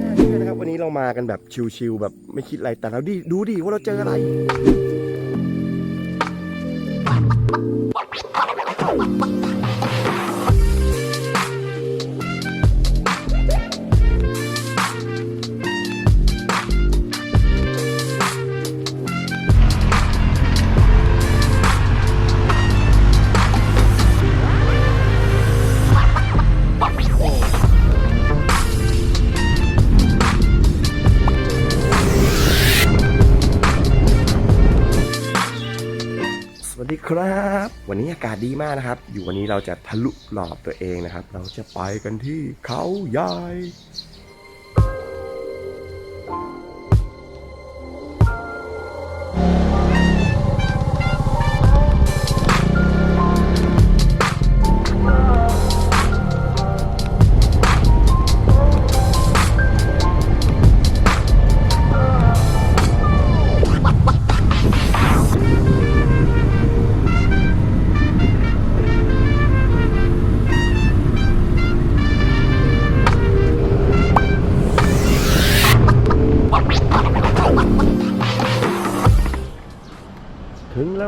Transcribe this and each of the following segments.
น่าเชื่อนะครับวันนี้เรามากันแบบชิลๆแบบไม่คิดอะไรแต่เราดิดูดิว่าเราเจออะไร ดีครับ วันนี้อากาศดีมากนะครับ อยู่วันนี้เราจะทะลุหลอบตัวเองนะครับ เราจะไปกันที่เขาใหญ่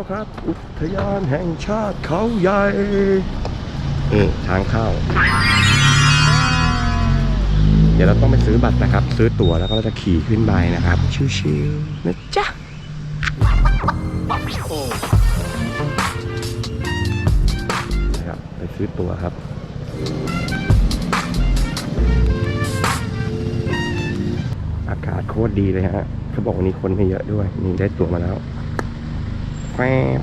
ครับ อุทยานแห่งชาติเขาใหญ่นี่ทางเข้า เดี๋ยวเราต้องไปซื้อบัตรนะครับ ซื้อตั๋วแล้วก็เราจะขี่ขึ้นไปนะครับ ชิวๆนะจ๊ะนะครับไปซื้อตั๋วครับอากาศโคตรดีเลยฮะเขาบอกวันนี้คนไม่เยอะด้วย นี่ได้ตั๋วมาแล้ว แฟบ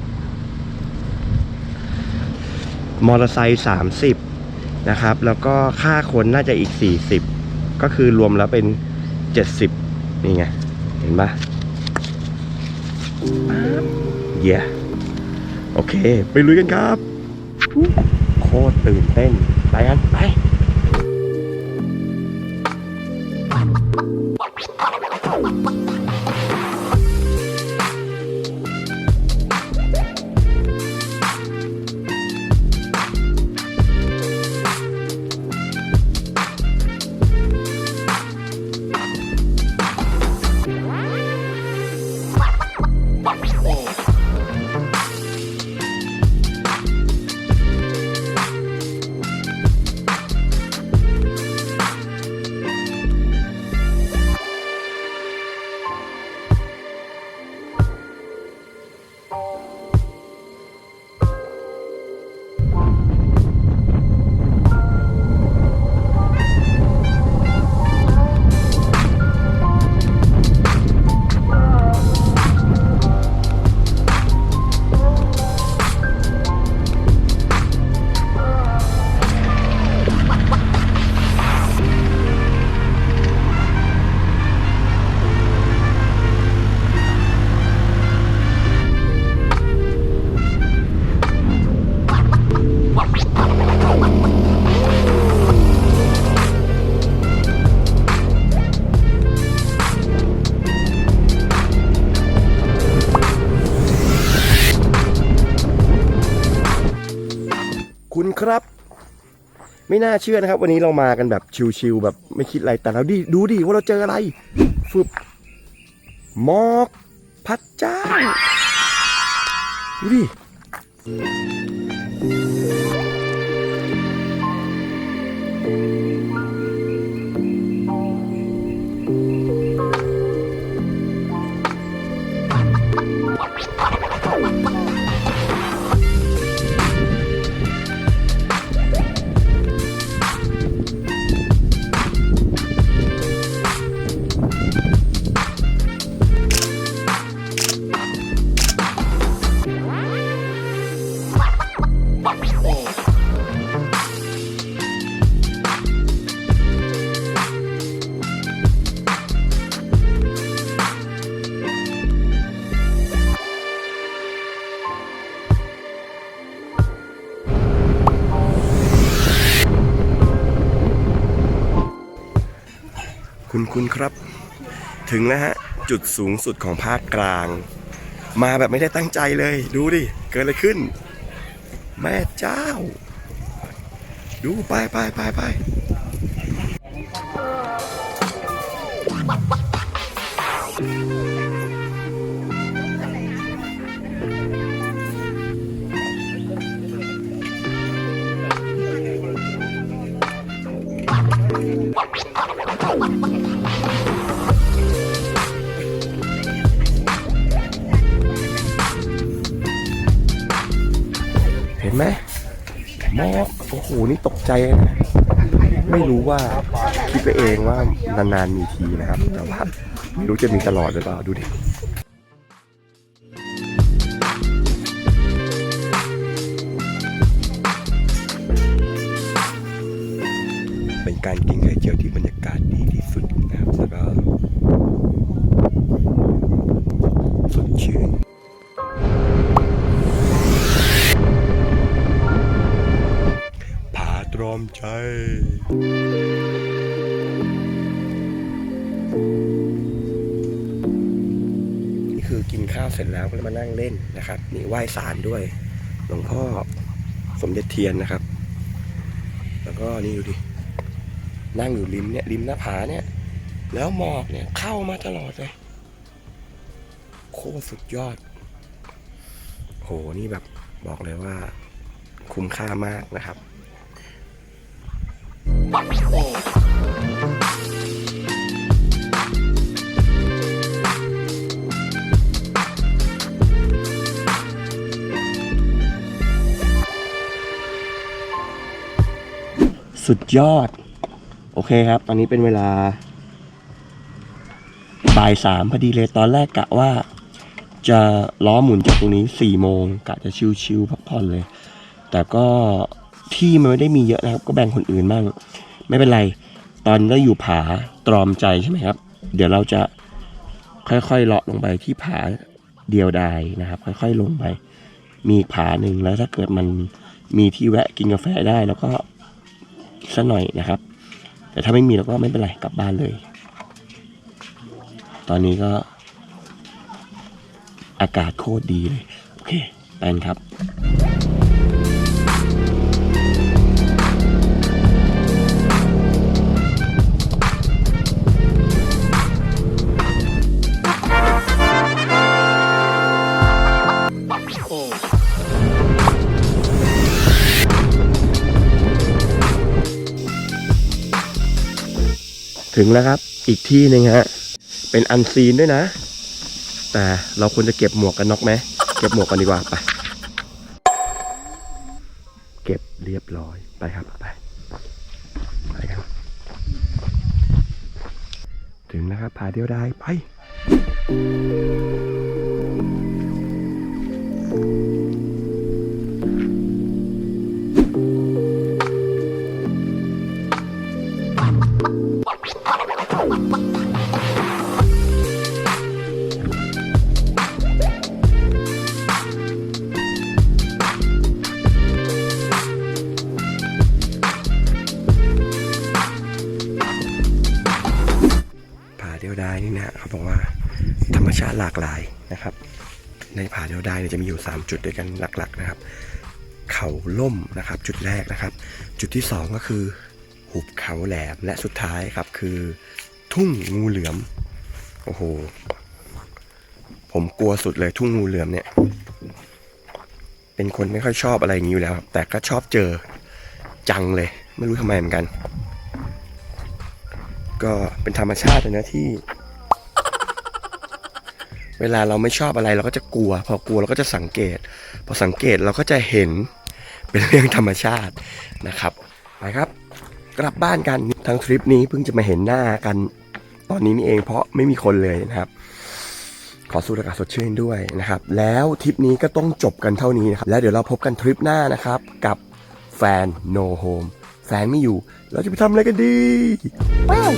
มอเตอร์ไซค์สามสิบนะครับ แล้วก็ค่าคนน่าจะอีกสี่สิบก็คือรวมแล้วเป็นเจ็ดสิบนี่ไง เห็นปะเย้โอเค ไปลุยกันครับ โคตรตื่นเต้น ไปกัน ไป ครับ ไม่น่าเชื่อนะครับ วันนี้เรามากันแบบชิวๆแบบไม่คิดอะไรแต่เราดิดูดิว่าเราเจออะไรฟึบหมอกพัดจ้าดูดิ ครับ ถึงแล้วฮะ จุดสูงสุดของภาคกลาง มาแบบไม่ได้ตั้งใจเลย ดูดิ เกิดอะไรขึ้น แม่เจ้า ดูไปไปไปไป ห็นไหมหมอกโอ้โหนี่ตกใจนะไม่รู้ว่าคิดไปเองว่านานๆมีทีนะครับ แต่ว่าไม่รู้จะมีตลอดหรือเปล่าดูดิเป็นการกินไข่เจียวที่บรรยากาศดีที่สุดนะครับแล้วก็สดชื่น อมใจนี่คือกินข้าวเสร็จแล้วก็มานั่งเล่นนะครับนี่ไหว้ศาลด้วยหลวงพ่อสมเด็จเทียนนะครับ แล้วก็นี่ดูดินั่งอยู่ริมเนี่ยริมหน้าผาเนี่ย แล้วหมอกเนี่ยเข้ามาตลอดเลยโคตรสุดยอด โหนี่แบบบอกเลยว่าคุ้มค่ามากนะครับ สุดยอด โอเคครับ ตอนนี้เป็นเวลาบ่ายสามพอดีเลยตอนแรกกะว่า จะล้อหมุนจากตรงนี้สี่โมงกะจะชิวๆพักผ่อนเลย แต่ก็ ที่มันไม่ได้มีเยอะนะครับ ก็แบ่งคนอื่นบ้าง ไม่เป็นไร ตอนเราอยู่ผาตรอมใจใช่ไหมครับ เดี๋ยวเราจะค่อยๆเลาะลงไปที่ผาเดียวดายนะครับ ค่อยๆลงไป มีผาหนึ่งแล้วถ้าเกิดมันมีที่แวะกินกาแฟได้แล้วก็สักหน่อยนะครับ แต่ถ้าไม่มีเราก็ไม่เป็นไรกลับบ้านเลย ตอนนี้ก็ อากาศโคตรดีเลย โอเคไปนครับ ถึงแล้วครับ อีกที่หนึ่งฮะ เป็นอันซีนด้วยนะ แต่เราควรจะเก็บหมวกกันน็อกไหม เก็บหมวกกันดีกว่าไป เก็บเรียบร้อยไปครับไปไปครับถึงแล้วครับผาเดียวได้ไป เขาบอกว่าธรรมชาติหลากหลายนะครับ ในผาเดียวไดายเนี่ยจะมีอยู่ 3 จุดด้วยกันหลักๆนะครับ เขาล่มนะครับจุดแรกนะครับ จุดที่ 2 ก็คือหุบเขาแหลมและสุดท้ายครับคือ ทุ่งงูเหลือมโอ้โหผมกลัวสุดเลยทุ่งงูเหลือมเนี่ย เป็นคนไม่ค่อยชอบอะไรอย่างนี้อยู่แล้วครับแต่ก็ชอบเจอจังเลย ไม่รู้ทำไมเหมือนกัน ก็เป็นธรรมชาตินะที่ เวลาเราไม่ชอบอะไรเราก็จะกลัว พอกลัวเราก็จะสังเกต พอสังเกตเราก็จะเห็นเป็นเรื่องธรรมชาตินะครับไปครับ กลับบ้านกันทั้งทริปนี้เพิ่งจะมาเห็นหน้ากันตอนนี้นี่เองเพราะไม่มีคนเลยนะครับ ขอสูดอากาศสดชื่นด้วยนะครับ แล้วทริปนี้ก็ต้องจบกันเท่านี้นะครับ แล้วเดี๋ยวเราพบกันทริปหน้านะครับ กับแฟน No Home แฟนไม่อยู่ เราจะไปทำอะไรกันดีว้าว